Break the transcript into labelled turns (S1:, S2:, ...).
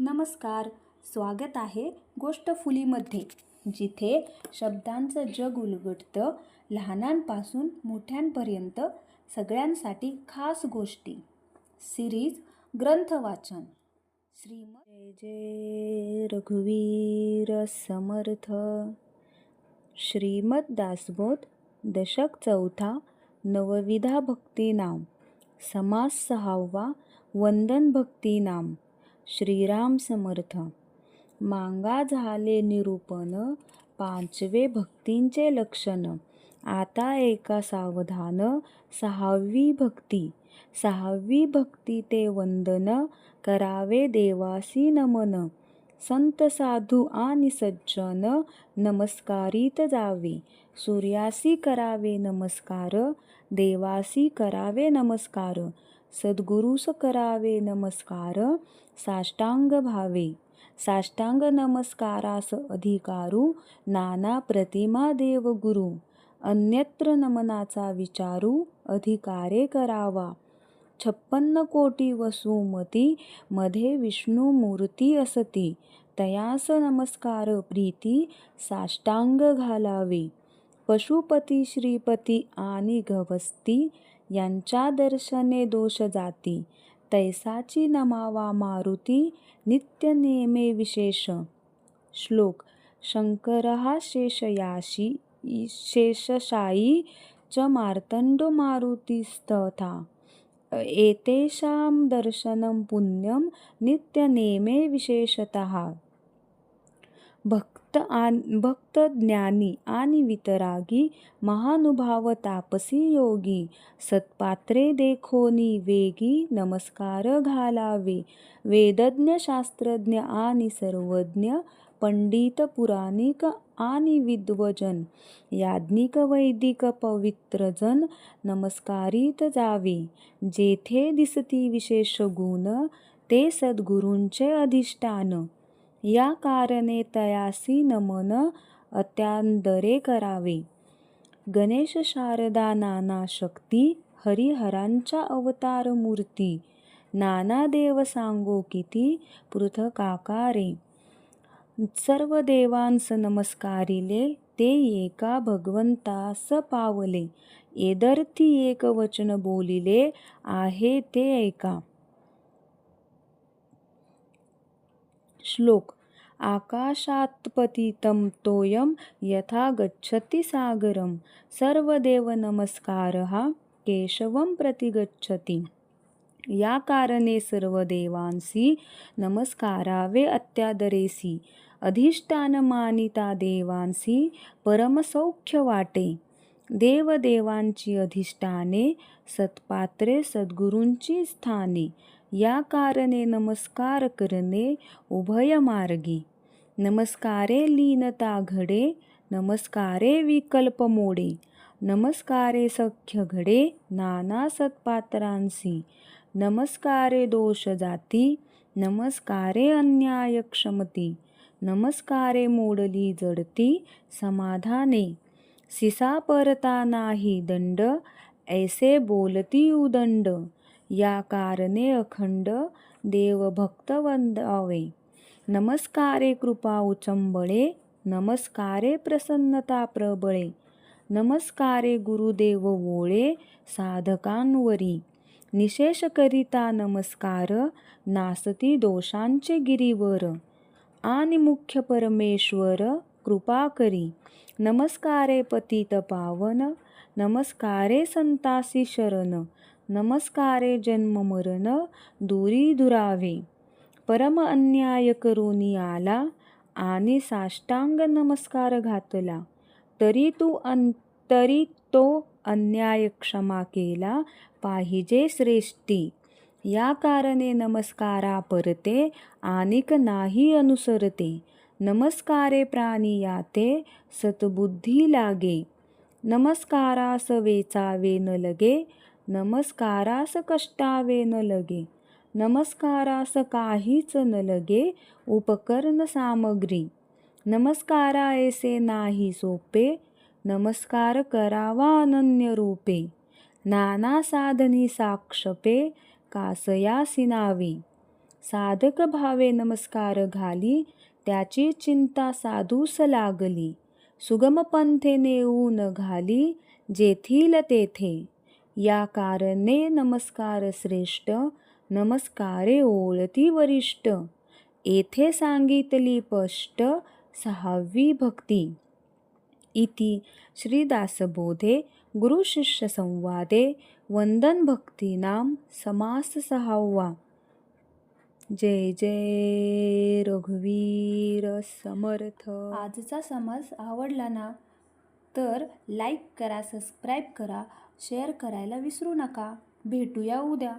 S1: नमस्कार स्वागत आहे गोष्ट फुलीमध्ये जिथे शब्दांचं जग उलगडतं लहानांपासून मोठ्यांपर्यंत सगळ्यांसाठी खास गोष्टी. सिरीज ग्रंथ वाचन श्रीम जय जय रघुवीर समर्थ. श्रीमद दासबोध दशक चौथा नवविधा भक्ती नाम. समास सहावा वंदन भक्ती नाम. श्रीराम समर्थ. मांगा झाले निरूपण पाचवे भक्तींचे लक्षण. आता एका सावधान सहावी भक्ती. सहावी भक्ती ते वंदन करावे देवासी नमन. संत साधू आणि सज्जन नमस्कारित जावे. सूर्यासी करावे नमस्कार देवासी करावे नमस्कार सद्गुरूस करावे नमस्कार साष्टांग भावे. साष्टांग नमस्कारास अधिकारू नाना प्रतिमा देवगुरु. अन्यत्र नमनाचा विचारू अधिकारे करावा. छप्पन्न कोटी वसुमती मध्ये विष्णू मूर्ती असती. तयास नमस्कार प्रीती साष्टांग घालावे. पशुपती श्रीपती आणि गवस्ती यांच्या दर्शने दोष जाती. तैसाची नमावा मारुती नित्य नेमे विशेष. श्लोक शंकरः शेषयाशी शेषशायी च मार्तंड मारुतीस्तथा एतेषां दर्शनं पुण्यं नित्यनेमे विशेषतः। भक्त आन भक्त ज्ञानी आणि वितरागी महानुभाव तापसी योगी सत्पात्रे देखोनी वेगी नमस्कार घालावे वेदज्ञ शास्त्रज्ञ आणि सर्वज्ञ पंडित पुराणिक आणि विद्वजन याज्ञिक वैदिक पवित्रजन नमस्कारित जावे. जेथे दिसती विशेष गुण ते सद्गुरूंचे अधिष्ठान. या कारणे तयासी नमन अत्यांदरे करावे. गणेश शारदा नाना शक्ती हरिहरांच्या अवतार मूर्ती नाना देव सांगो किती पृथकाकारे. सर्व देवांस नमस्कारिले ते एका भगवंतास पावले. एदर्थी एक वचन बोलिले आहे ते ऐका. श्लोक आकाशात्पतितं तोयं यथा गच्छति सागरं. सर्वदेवनमस्कारः केशवं प्रति गच्छति. या कारणे सर्व देवांसी नमस्कारावे अत्यादरेसी. अधिष्ठान मानिता देवांसी परमसौख्य वाटे देवदेवांची अधिष्ठाने सत्पात्रे सद्गुरूंची स्थाने या कारणे नमस्कार करणे उभय मार्गी. नमस्कारे लीनता घडे नमस्कारे विकल्प मोडे. नमस्कारे सख्य घडे नाना सत्पात्रांसी. नमस्कारे दोष जाती नमस्कारे अन्याय क्षमती. नमस्कारे मोडली जडती समाधाने. सिसा परता नाही दंड ऐसे बोलती उदंड या कारणे अखंड देवभक्त वंदावे. नमस्कारे कृपा उचंबळे नमस्कारे प्रसन्नता प्रबळे. नमस्कारे गुरुदेव वोळे साधकांवरी. निशेष करिता नमस्कार नासती दोषांचे गिरीवर. आणि मुख्य परमेश्वर कृपा करी. नमस्कारे पतित पावन नमस्कारे संतासी शरण नमस्कारे जन्म मरण दुरी दुरावे. परम अन्याय करूनी आला आणि साष्टांग नमस्कार घातला. तरी तू अन तरी तो अन्याय क्षमा केला पाहिजे श्रेष्ठी. या कारणे नमस्कारा परते आनिक नाही अनुसरते. नमस्कारे प्राणी याते सतबुद्धी लागे. नमस्कारास वेचावे न लगे नमस्कारास कष्टावे न लगे नमस्कारास काहीच न लगे उपकरण सामग्री. नमस्कारा ऐसे नाही सोपे नमस्कार करावा अनन्य रूपे नाना साधनी साक्षपे कासयासी नावे साधक भावे नमस्कार घाली त्याची चिंता साधूस लागली. सुगम पंथे नेऊन घाली जेथील तेथे. या कारणे नमस्कार श्रेष्ठ नमस्कारे ओळती वरिष्ठ. येथे सांगितली स्पष्ट सहावी भक्ती. इति श्रीदासबोधे गुरुशिष्य संवादे वंदन भक्तीनाम समास सहावा जय जय रघुवीर समर्थ आजचा समास आवडला ना तर लाईक करा सबस्क्राईब करा शेअर करायला विसरू नका. भेटूया उद्या.